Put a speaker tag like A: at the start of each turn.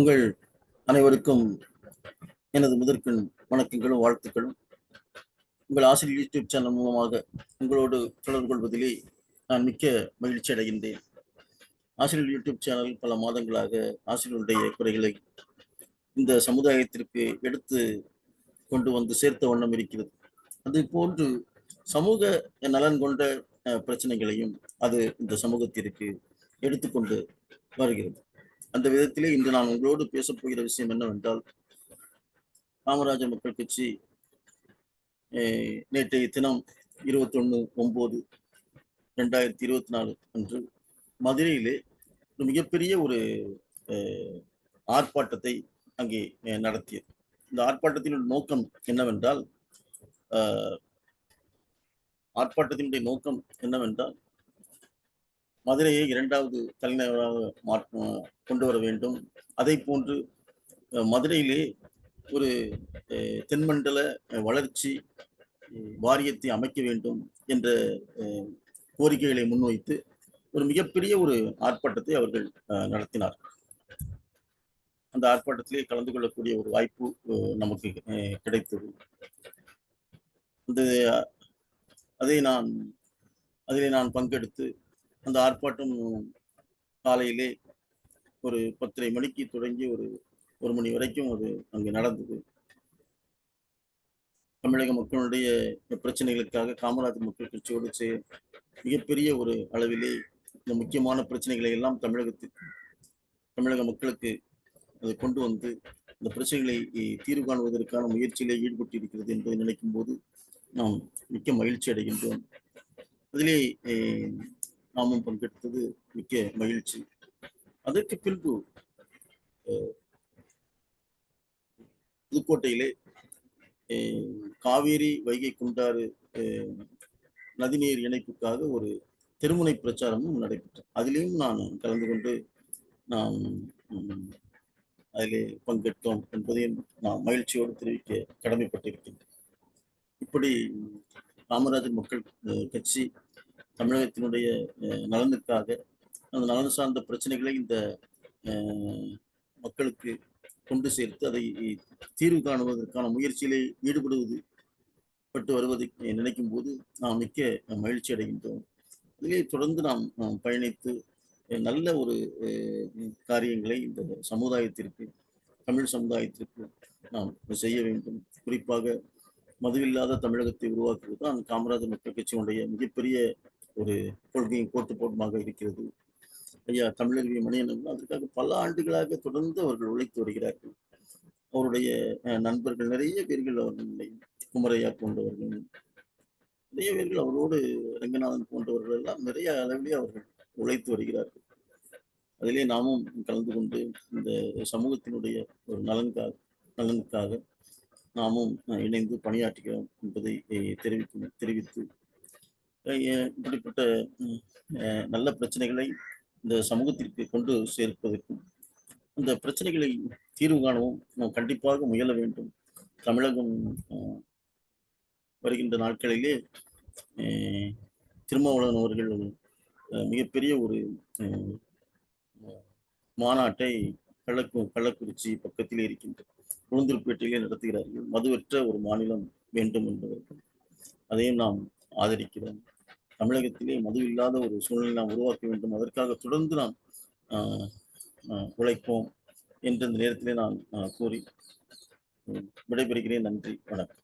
A: உங்கள் அனைவருக்கும் எனது முதற்கண் வணக்கங்களும் வாழ்த்துக்களும். உங்கள் ஆசிரியர் யூடியூப் சேனல் மூலமாக உங்களோடு தொடர்பு கொள்வதிலே நான் மிக்க மகிழ்ச்சி அடைகின்றேன். ஆசிரியர் யூடியூப் சேனல் பல மாதங்களாக ஆசிரியருடைய குறைகளை இந்த சமுதாயத்திற்கு எடுத்து கொண்டு வந்து சேர்த்த வண்ணம் இருக்கிறது. அது போன்று சமூக நலன் கொண்ட பிரச்சனைகளையும் அது இந்த சமூகத்திற்கு எடுத்துக்கொண்டு வருகிறது. அந்த விதத்திலே இன்று நான் உங்களோடு பேசப் போகிற விஷயம் என்னவென்றால் காமராஜர் மக்கள் கட்சி அஹ், நேற்றைய தினம் இருபத்தொன்னு ஒன்பது ரெண்டாயிரத்தி இருபத்தி நாலு அன்று மதுரையிலே ஒரு மிகப்பெரிய ஒரு அஹ், ஆர்ப்பாட்டத்தை அங்கே நடத்தியது. இந்த ஆர்ப்பாட்டத்தினுடைய நோக்கம் என்னவென்றால் ஆர்ப்பாட்டத்தினுடைய நோக்கம் என்னவென்றால் மதுரையை இரண்டாவது தலைநகராக மாற்ற கொண்டு வர வேண்டும். அதை போன்று மதுரையிலே ஒரு தென்மண்டல வளர்ச்சி வாரியத்தை அமைக்க வேண்டும் என்ற கோரிக்கைகளை முன்வைத்து ஒரு மிகப்பெரிய ஒரு ஆர்ப்பாட்டத்தை அவர்கள் நடத்தினார். அந்த ஆர்ப்பாட்டத்திலே கலந்து கொள்ளக்கூடிய ஒரு வாய்ப்பு நமக்கு கிடைத்தது. அந்த அதை நான் அதிலே நான் பங்கெடுத்து அந்த ஆர்ப்பாட்டம் காலையிலே ஒரு பத்தரை மணிக்கு தொடங்கி ஒரு ஒரு மணி வரைக்கும் அது அங்கு நடந்தது. தமிழக மக்களுடைய பிரச்சனைகளுக்காக காமராஜர் மக்கள் கட்சியோடு சே மிகப்பெரிய ஒரு அளவிலே இந்த முக்கியமான பிரச்சனைகளை எல்லாம் தமிழகத்துக்கு தமிழக மக்களுக்கு அதை கொண்டு வந்து இந்த பிரச்சனைகளை தீர்வு காணுவதற்கான முயற்சியிலே ஈடுபட்டு இருக்கிறது என்பதை நினைக்கும் போது நாம் மிக்க மகிழ்ச்சி அடைகின்றோம். அதிலே நாமும் பங்கெடுத்தது மிக்க மகிழ்ச்சி. அதற்கு பின்பு புதுக்கோட்டையிலே காவேரி வைகை குண்டாறு நதிநீர் இணைப்புக்காக ஒரு திருமுனை பிரச்சாரமும் நடைபெற்றது. அதிலையும் நான் கலந்து கொண்டு நாம் அதிலே பங்கெடுத்தோம் என்பதையும் நான் மகிழ்ச்சியோடு தெரிவிக்க கடமைப்பட்டிருக்கின்றேன். இப்படி காமராஜர் மக்கள் கட்சி தமிழகத்தினுடைய நலனுக்காக அந்த நலன் சார்ந்த பிரச்சனைகளை இந்த மக்களுக்கு கொண்டு சேர்த்து அதை தீர்வு காணுவதற்கான முயற்சியிலே ஈடுபடுவது பட்டு வருவதை நினைக்கும் போது நாம் மிக்க மகிழ்ச்சி அடைகின்றோம். இதிலே தொடர்ந்து நாம் நாம் பயணித்து நல்ல ஒரு காரியங்களை இந்த சமுதாயத்திற்கு தமிழ் சமுதாயத்திற்கு நாம் செய்ய வேண்டும். குறிப்பாக மதுவில்லாத தமிழகத்தை உருவாக்குவது தான் காமராஜர் மக்கள் கட்சியினுடைய மிகப்பெரிய ஒரு கொள்கையும் கோட்டுப்பாடுமாக இருக்கிறது. ஐயா தமிழர்வி மணியன் அதற்காக பல ஆண்டுகளாக தொடர்ந்து அவர்கள் உழைத்து வருகிறார்கள். அவருடைய நண்பர்கள் நிறைய பேர்கள் அவர்களுடைய குமரையா போன்றவர்கள் நிறைய பேர்கள் அவரோடு ரங்கநாதன் போன்றவர்கள் எல்லாம் நிறைய அளவிலே அவர்கள் உழைத்து வருகிறார்கள். அதிலே நாமும் கலந்து கொண்டு இந்த சமூகத்தினுடைய ஒரு நலனுக்காக நலனுக்காக நாமும் இணைந்து பணியாற்றுகிறோம் என்பதை தெரிவிக்கும் தெரிவித்து இப்படிப்பட்ட நல்ல பிரச்சனைகளை இந்த சமூகத்திற்கு கொண்டு சேர்ப்பதற்கும் இந்த பிரச்சனைகளை தீர்வு காணவும் நாம் கண்டிப்பாக முயல வேண்டும். தமிழகம் வருகின்ற நாட்களிலே திருமாவளவன் அவர்கள் மிகப்பெரிய ஒரு மாநாட்டை கள்ளக்கு கள்ளக்குறிச்சி பக்கத்திலே இருக்கின்ற உளுந்தூர்பேட்டையிலே நடத்துகிறார்கள். மதுவற்ற ஒரு மாநிலம் வேண்டும் என்பதற்கு அதையும் நாம் ஆதரிக்கிறோம். தமிழகத்திலே மது இல்லாத ஒரு சூழ்நிலை நாம் உருவாக்க வேண்டும். அதற்காக தொடர்ந்து நாம் உழைப்போம் என்ற இந்த நேரத்திலே நான் கூறி விடைபெறுகிறேன். நன்றி. வணக்கம்.